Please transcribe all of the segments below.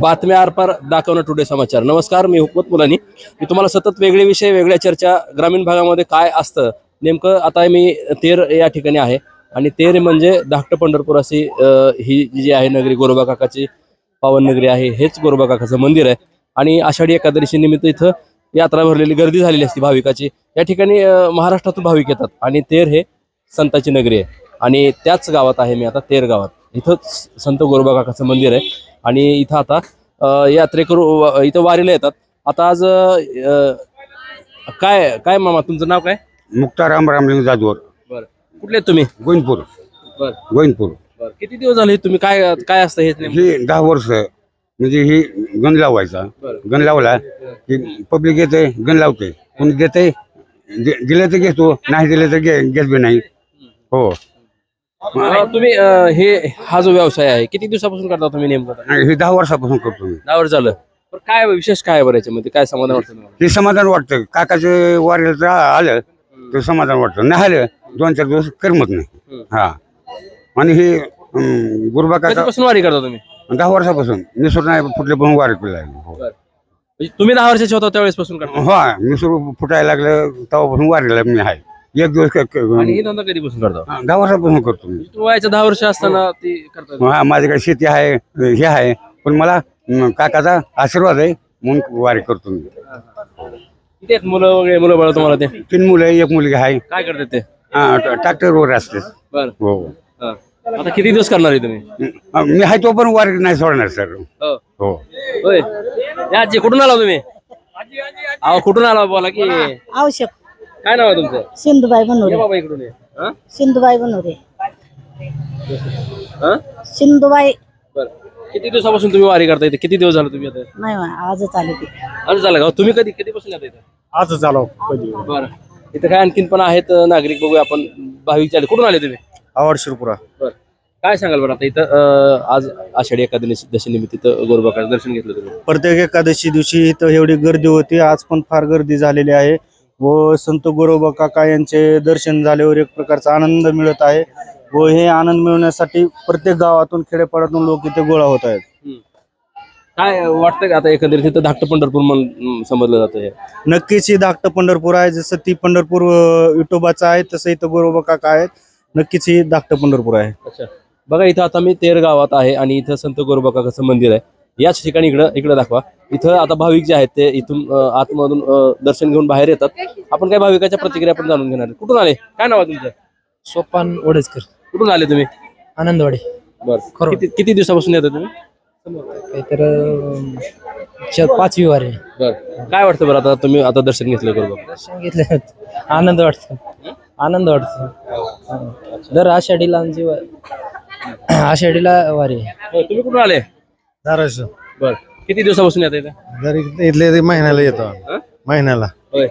बातम्या आरपार दाखवणं टुडे समाचार. नमस्कार मी हुकमत मुलानी. मी तुम्हाला सतत वेगळे विषय वेगळ्या चर्चा ग्रामीण भागामध्ये काय असतं नेमकं आता मी तेर या ठिकाणी आहे. आणि तेर म्हणजे धाकटं पंढरपूर अशी ही जी आहे नगरी गोरोबा काकाची पावन नगरी आहे हेच गोरोबा काकाचं मंदिर आहे. आणि आषाढी एकादशी निमित्त इथं यात्रा भरलेली गर्दी झालेली असते भाविकाची. या ठिकाणी महाराष्ट्रातून भाविक येतात. आणि तेर हे संताची नगरी आहे. आणि त्याच गावात आहे मी आता तेर गावात. इथं संत गोरोबा काकाचं मंदिर आहे. आणि इथं आता यात्रेकरू इथं वारीला येतात. आता आज काय काय मामा तुमचं नाव काय? मुक्तार रामलिंग जाधवर. बरं. कुठले आहेत तुम्ही? गोविंदपूर. बरं. गोविंदपूर. बरं. किती दिवस झाले? तुम्ही काय काय असतं हे? ही दहा वर्ष म्हणजे ही गण लावायचा. गण लावला की पब्लिक येते गण लावते. कोणी देते दिलं तर घेतो नाही दिलं तर घे घेत बी नाही. हो. अं, तुम्ही अं, हे हा जो व्यवसाय आहे किती दिवसापासून करता तुम्ही नेमकं आणि हे दहा वर्षापासून करतो मी. दहा वर्ष झालं. पण काय विशेष काय आहे बरं याच्यामध्ये? काय समाधान वाटतं तुम्हाला? हे समाधान वाटतं. काकाचे वारीला आलं तर समाधान वाटतं. नाही आलं दोन चार दिवस करमत नाही. हा. आणि हे अं, गुरुबा काका कधीपासून वारी करता तुम्ही? दहा वर्षापासून. निसरून नाही फुटले पण वारी केला हो. म्हणजे तुम्ही दहा वर्षाचे होता त्यावेळेस पासून करता? हा निसरू फुटायला लागलं तेव्हापासून वारीला मी आहे. एक दिवस आणि हे धंदा कधीपासून करता? हा, दहा वर्षापासून करतो मी. तुम्ही वयाच्या दहा वर्ष असताना ती करता हा माझ्याकडे शेती आहे हे आहे पण मला अं, काकाचा आशीर्वाद आहे म्हणून वारी करतो मी. किती आहेत मुलं वगैरे मुलं बाळ तुम्हाला ते? तीन मुलं आहे, एक मुलगी आहे. काय करतात ते? हा ट्रॅक्टरवर असते. बर. हो. आता किती दिवस करणार आहे तुम्ही? अं, मी आहे तो पण वारी नाही सोडणार सर. हो. हो. होय. या आजी कुठून आला तुम्ही? अहो कुठून आला बोला की? आवश्यक. काय नाव आहे तुमचं? सिंधुबाई ये बनवरे बाबा इकडून ये. हा? सिंधुबाई बनवरे हा? सिंधुबाई. बर. किती दिवसापासून तुम्ही वारी करता इथे? किती दिवस झाले तुम्ही आता? नाही मा, आजच आले ते. आज झालं का? तुम्ही कधी कधीपासून येता इथं? आज झालो. कधी? बरं. इथं काय आणखीन पण आहेत अं, नागरिक बघूया आपण. भाविक आले कुठून आले तुम्ही? आवड शिरपुरा. बर. काय सांगाल बरं आता इथं अं, आज आषाढी एकादशी दशनिमित्त इथं गोरबाकाचं दर्शन घेतलं तुम्ही. प्रत्येक एकादशी दिवशी इथं एवढी गर्दी होती. आज पण फार गर्दी झालेली आहे. व संत गोरोबा काका यांचे दर्शन झाल्यावर एक प्रकारचा आनंद मिळत आहे. व हे आनंद मिळवण्यासाठी प्रत्येक गावातून खेडेपाड्यातून लोक इथे गोळा होत आहेत. काय वाटतं का आता एकंदरीत इथं धाकटं पंढरपूर म्हणून समजलं जातं हे? नक्कीच ही धाकटं पंढरपूर आहे. जसं ती पंढरपूर अं, विठोबाचं आहे तसं इथं गोरोबा काका आहेत. नक्कीच ही धाकटं पंढरपूर आहे. अच्छा. बघा इथं आता मी तेर गावात आहे आणि इथं संत गोरोबाकाचं मंदिर आहे. याच ठिकाणी इकडं इकडं दाखवा. इथं आता भाविक जे आहेत ते इथून आतमधून दर्शन घेऊन बाहेर येतात. आपण काय भाविकाच्या प्रतिक्रिया पण जाणून घेणार. कुठून आले? काय नाव आहे तुमचं? सोपान वडजकर. कुठून आले तुम्ही? आनंदवाडी. बरं. किती किती दिवसापासून येतात तुम्ही? काहीतर पाचवी वार आहे. बरं. काय वाटतं बरं आता तुम्ही आता दर्शन घेतलं गोरोबा सांगितलं आनंद वाटतो. आनंद वाटतो. दर आषाढीला आमची आषाढीला वारी. होय, तुम्ही कुठून आले? धाराशिव. बर. किती दिवसापासून येत इथं? जर इथले महिन्याला येतो हं? महिन्याला. होय.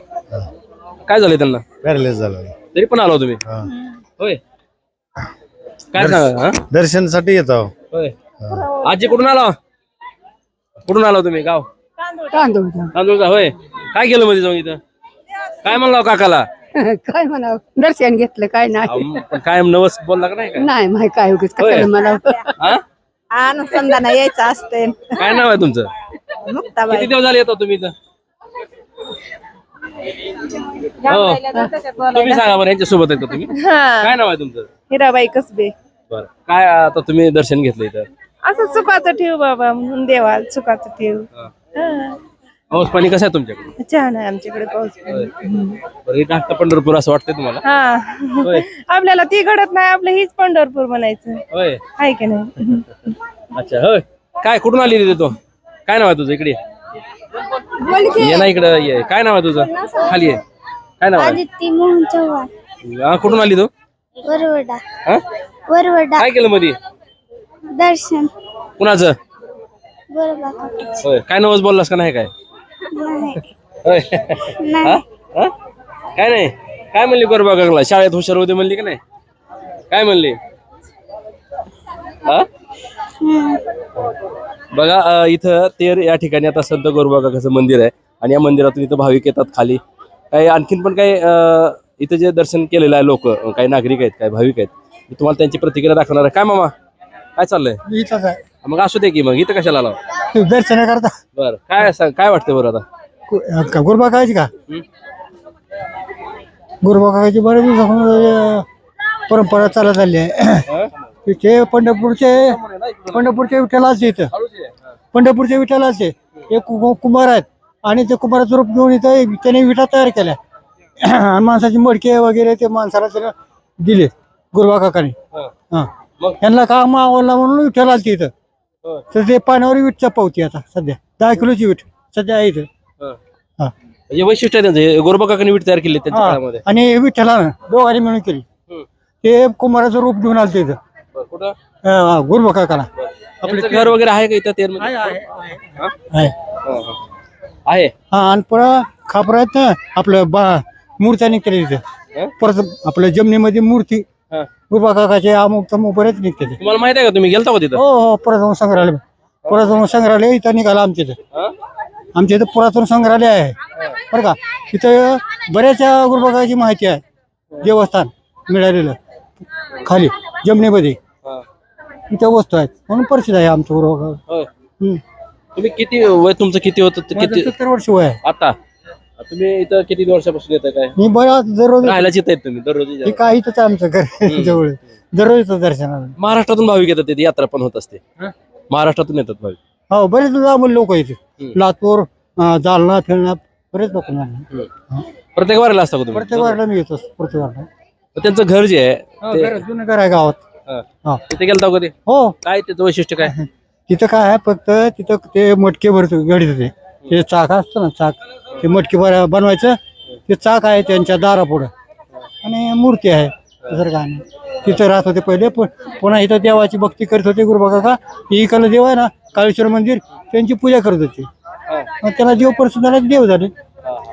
काय झालंय त्यांना? पॅरलेस झालं तरी पण आलो तुम्ही? होय. काय सांगा हा? दर्शनसाठी येतो होय. आजी कुठून आला? कुठून आला तुम्ही? गाव? तांदूळ. तांदूळचा होय. काय केलं मध्ये जाऊन इथं? काय म्हणला हो काकाला? काय म्हणा दर्शन घेतलं काय नाही. पण काय नवस बोलला का नाही काय? नाही माहिती काय उगीच होय. मला हा? आनंदाना यायचं असते काय नाव आहे तुमचं? किती मुक्ताबाई दिवस झाले येतो तुम्ही इथं? हो. तुम्ही सांगा बरं यांच्या सोबत येतो तुम्ही? काय नाव आहे तुमचं? हिराबाई कसबे. बरं. काय आता तुम्ही दर्शन घेतलं इथं? असं चुकाचं ठेव बाबा म्हणून देवा चुकाचं ठेव. हा. पाऊस पाणी कसं आहे तुमच्याकडे? छान आहे आमच्याकडे पाऊस बरं हे धाकटं पंढरपूर असं वाटतंय तुम्हाला? हा. होय. आपल्याला ती घडत नाही आपलं हीच पंढरपूर म्हणायचं. होय. आहे की नाही? अच्छा होय. काय कुठून आली तिथे तो? काय नाव आहे तुझं इकडे? ये. ये ना इकडं ये. काय नाव आहे तुझं? खाली आहे काय नाव आहे? आदित्य मोहन चव्हाण. हा, कुठून आली तू? वरवडा. हा? वरवडा. काय केलं मध्ये दर्शन. कुणाचं? बरोबर. होय. काय नवस बोललास का नाही काय? होय हा? हा? काय नाही. काय म्हणली गोरबा गंगला शाळेत हुशार होते म्हणली का नाही? काय म्हणली? हा? बघा इथं तेर या ठिकाणी आता संत गोरबागाचं मंदिर आहे आणि या मंदिरातून इथं भाविक येतात खाली. काही आणखीन पण काही इथं जे दर्शन केलेलं आहे लोक काही नागरिक आहेत काही भाविक आहेत मी तुम्हाला त्यांची प्रतिक्रिया दाखवणार आहे. काय मामा? काय चाललंय? इथंच आहे. मग असू दे की मग इथं कशाला आला ते दर्शन करता. बर काय सांग काय वाटतं बरं आता? का गुरुबा कायची का? हं? गुरुबा कायची बरेच दिवसापासून अं, परंपरा चालत आली आहे. तिथे पंढरपूरचे पंढरपूरच्या विठ्ठलाचे इथं. पंढरपूरच्या विठ्ठलाचे एक कु- कुंभार आहेत. आणि ते कुंभाराचं रूप घेऊन इथं त्याने विटा तयार केल्या. आणि माणसाचे मडके वगैरे ते माणसाला त्याला दिले गुरुबा काकाने. हं. हा. मग? यांना काम आवडला म्हणून विठ्ठल आलती इथं. हं. तर ते पाण्यावर वीट चपावती आता सध्या. दहा किलोची वीट सध्या आहे इथं. हं. हा. म्हणजे वैशिष्ट्य आहे त्यांचं. गोरबा काकांनी वीट तयार केली त्यांच्या हा. आणि विठ्ठलानं दोघांनी मिळून केली. हं. ते कुंभाराचं रूप घेऊन आलते इथं. बरं, कुठं? अं, गुरुबा काकाला. त्यांचं घर वगैरे आहे का इथं तेरमध्ये आहे आहे हा? आणि पुन्हा खापरात ना आपलं बा मूर्त्या निघते हं? तिथं परत आपल्या जमिनीमध्ये मूर्ती. गुरुबा काकाचे अमुक तमुक बरेच निघते ते. तुम्हाला माहीत आहे का तुम्ही गेलता का तिथं? हो हो पुरातन संग्रहालय पुरातन संग्रहालय इथं निघाला आमच्या इथं. हं? आमच्या इथं पुरातन संग्रहालय आहे. बरं का? इथं बऱ्याच गुरुबागाची माहिती आहे. देवस्थान मिळालेलं. खाली जमिनीमध्ये. हं. इथं वस्तू आहेत. म्हणून परिचित आहे आमचं गुरुबागा होय. तुम्ही किती वय तुमचं किती होतं? ते किती सत्तर वर्ष वय आहे. आता? तुम्ही इथं किती वर्षापासून येत काय? मी बऱ्याच दररोज राहायलाच येत आहेत तुम्ही दररोज हे काय इथंच आहे आमचं घर जवळ. दररोज येतो दर्शनाला. महाराष्ट्रातून भाविक येतात तिथे यात्रा पण होत असते. महाराष्ट्रातून येतात भाविक. हो बरेच लांबून लोक येते हम्म. लातूर अं, जालना फिरणा बरेच लोक प्रत्येक वारीला असता का तुम्ही? प्रत्येक वारला मी येतो प्रत्येक वारला. तर त्यांचं घर जे आहे हो, ते घर- जुनं घर आहे गावात. हं. हा. तिथे गेलता का कधी? हो. काय त्याचं वैशिष्ट्य काय? तिथं काय आहे फक्त तिथं ते मटके भरतो गडीत होते ते चाक असतं ना चाक. ते मटके भर बनवायचं. ते चाक आहे त्यांच्या दारापुढं. आणि मूर्ती आहे दुसरं काय नाही तिथं राहत होते पहिले पण पुन्हा इथं देवाची भक्ती करत होते गुरुबा काका इकडलं देव आहे ना काळेश्वर मंदिर त्यांची पूजा करत होते. मग त्याला देव प्रसिद्धाला देव झाले.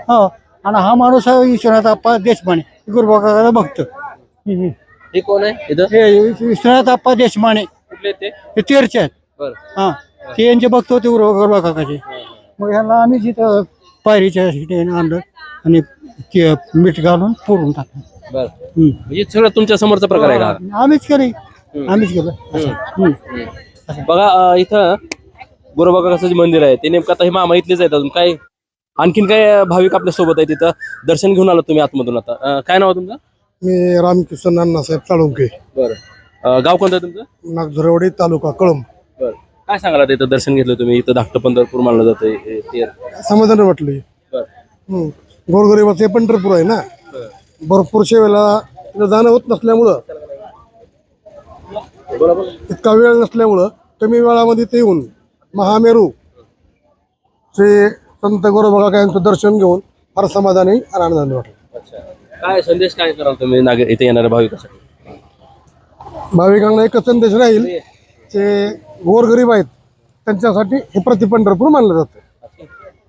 हो आणि हा माणूस आहे विश्वनाथ अप्पा देशमाने गुरुबा काकाचा भक्त. हम्म. हे कोण आहे इथं? हे विश्वनाथ अप्पा देशमाने कुठले ते? हे तेरचे आहेत. बरं. हा. ते यांचे भक्त होते गुरुबा काकाचे. मग ह्याला आम्ही तिथं पायरीच्या ठिकाणी आणलं आणि ते मीठ घालून फोडून टाकलं. बरं. हम्म. म्हणजे सगळं तुमच्या समोरचा प्रकार आहे का? आम्हीच केले. आम्हीच केलं. हम्म. बघा अं, इथं गोरोबा काकाचं जे मंदिर आहे ते नेमकं आता हे मामा इथलेच आहेत अजून. काय आणखीन काय भाविक आपल्यासोबत आहे तिथं? दर्शन घेऊन आलो तुम्ही आतमधून आता. अं, काय नाव आहे तुमचं? मी रामकिशन अण्णासाहेब साळुंके बरं. गाव कोणतं आहे तुमचं? नागझरवाडी तालुका कळंब. बरं. काय सांगाल आता इथं दर्शन घेतलं तुम्ही? इथं धाकटं पंढरपूर मानलं जातं ते. समाधान वाटले. गोरगरिबाचे पंढरपूर आहे ना? भरपूर तिथं जाणं होत नसल्यामुळं. इतका वेळ नसल्यामुळं कमी वेळामध्ये ते येऊन महामेरू श्री संत गोरोबा यांचं दर्शन घेऊन फार समाधानी आणि आनंदाने वाटलं. अच्छा. काय संदेश काय कराल तुम्ही नाग इथे येणाऱ्या भाविकासाठी? भाविकांना एकच संदेश राहील ते गोरगरीब आहेत. त्यांच्यासाठी हे प्रति पंढरपूर मानलं जातं.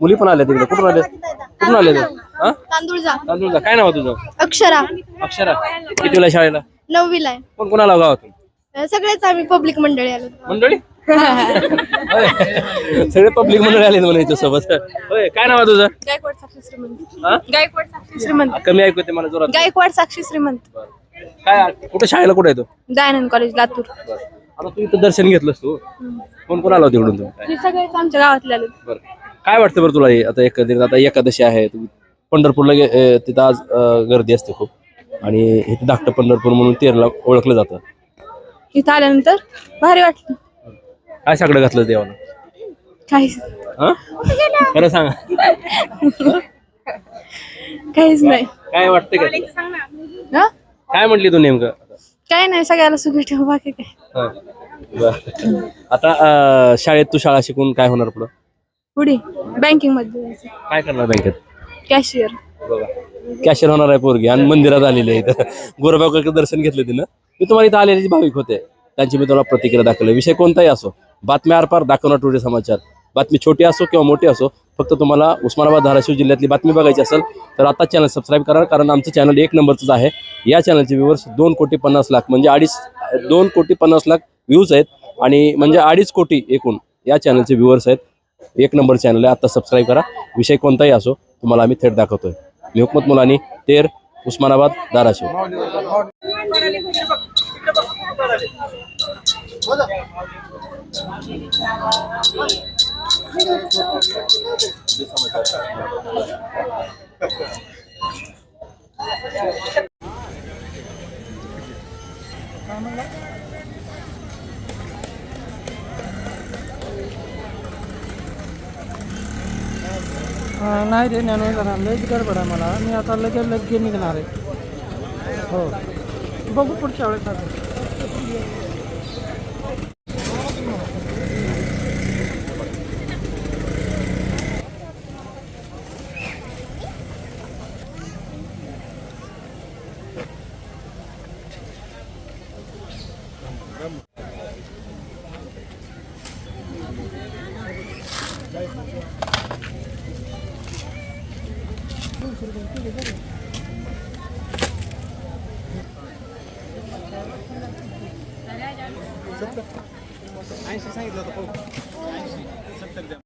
मुली पण आल्या तिकडे कुठून आल्या कुठून आल्या त्या? हा? तांदूळजा. तांदूळचा काय नाव आहे तुझं? अक्षरा. अक्षरा. कितीला शाळेला? नववीला आहे. कोण कोण आला गावातून? अं, सगळेच आम्ही पब्लिक मंडळी आलो. मंडळी? होय. सगळे पब्लिक मंडळी आले म्हणायचं सोबत होय. काय नाव आहे तुझं? गायकवाड साक्षी श्रीमंत. हा? गायकवाड साक्षी श्रीमंत. कमी ऐकू ते मला जोरात. गायकवाड साक्षी श्रीमंत. काय कुठे शाळेला कुठे येतो दयानंद कॉलेज लातूर. आता तू इथं दर्शन घेतलंस तू. कोण कोण आला होता इकडून तुम्ही हे सगळेच आमच्या गावातले आलो. बरं. काय वाटतं बरं तुला हे? आता एकंदरीत आता एकादशी आहे तू पंढरपूरला गे- अं, तिथं आज अं, गर्दी असते खूप. आणि इथे धाकटं पंढरपूर म्हणून तेरला ओळखलं जातं. इथं आल्यानंतर भारी वाटलं. काय साकडं घातलं देवानं? काहीच. हा? खरं सांगा. काहीच नाही. काय वाटतं का? हा? काय म्हटली तू नेमकं? काय नाही सगळ्याला सुखी ठेव बाकी काय. हा. बरं. आता अं, शाळेत तू शाळा शिकून काय होणार पुढं? पुढे बँकिंगमध्ये. काय करणार बँकेत कॅशियर बघा. कॅशियर होणार आहे पोरगी आणि मंदिरात आलेली आहे इथं. गोरबाकाचं दर्शन घेतलं तिनं. मी तुम्हाला इथं आलेले जे भाविक होते. त्यांची मी तुम्हाला प्रतिक्रिया दाखवली. विषय कोणताही असो बातम्या आरपार दाखवणार टुडे समाचार. बातमी छोटी असो किंवा मोठी असो फक्त तुम्हाला उस्मानाबाद धाराशिव जिल्ह्यातली बातमी बघायची असेल तर आता चॅनल सबस्क्राईब करा कारण आमचं चॅनल एक नंबरचंच आहे. या चॅनलचे व्ह्यूवर्स दोन कोटी पन्नास लाख म्हणजे अडीच दोन कोटी पन्नास लाख व्ह्यूज आहेत. आणि म्हणजे अडीच कोटी एकूण या चॅनलचे व्ह्यूवर्स आहेत. एक नंबर चॅनल आहे आता सबस्क्राईब करा. विषय कोणताही असो तुम्हाला आम्ही थेट दाखवतोय. मी हुकमत मुलानी तेर उस्मानाबाद धाराशिव. नाही रे ज्ञानवेल दादा लयच गडबड आहे मला. मी आता लगेच लगे निघणार आहे. हो. बघू पुढच्या वेळेस ऐंशी सांगितलं होतं ऐंशी सत्तर द्या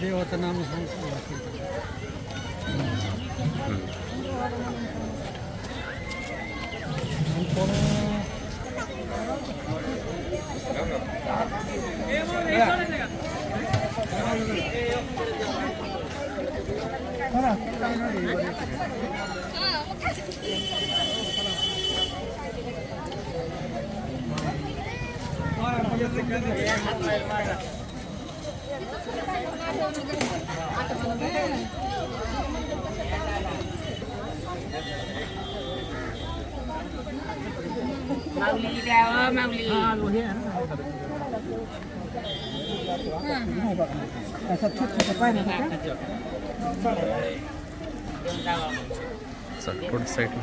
देवाचं नाम あとこの部分。माऊली द्यावं माऊली असं छोट छोट पाहिजे थोडं साईडला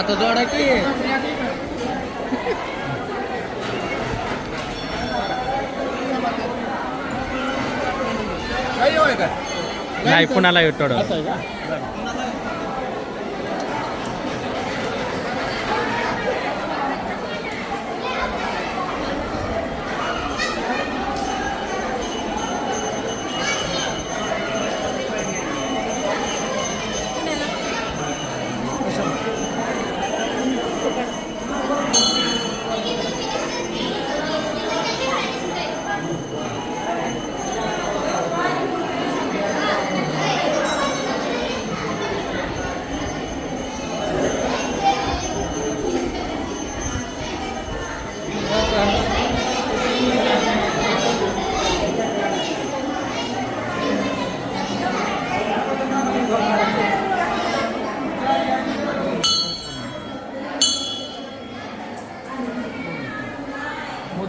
आता जोडा की नाही पुण्याला येतो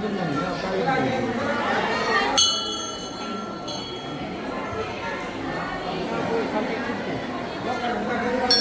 Thank you.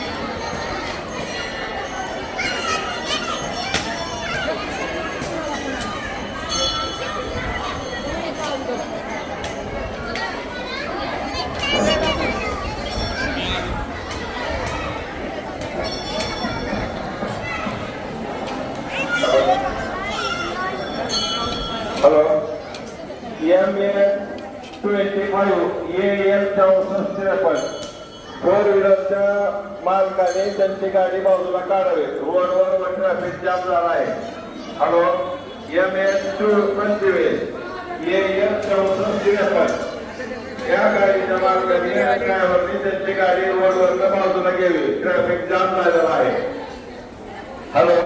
Hello MA twenty five A L चौसष्ट त्रेपन्न फोर व्हीलरच्या मालकाने त्यांची गाडी बाजूला काढावी रोडवर ट्रॅफिक जाम झाला आहे हॅलो एम एस टू पंचवीस ए एल चौसष्ट त्रेपन्न या गाडीच्या मालकाने ड्रायव्हरने त्यांची गाडी रोडवर बाजूला गेली ट्रॅफिक जाम झालेला आहे हॅलो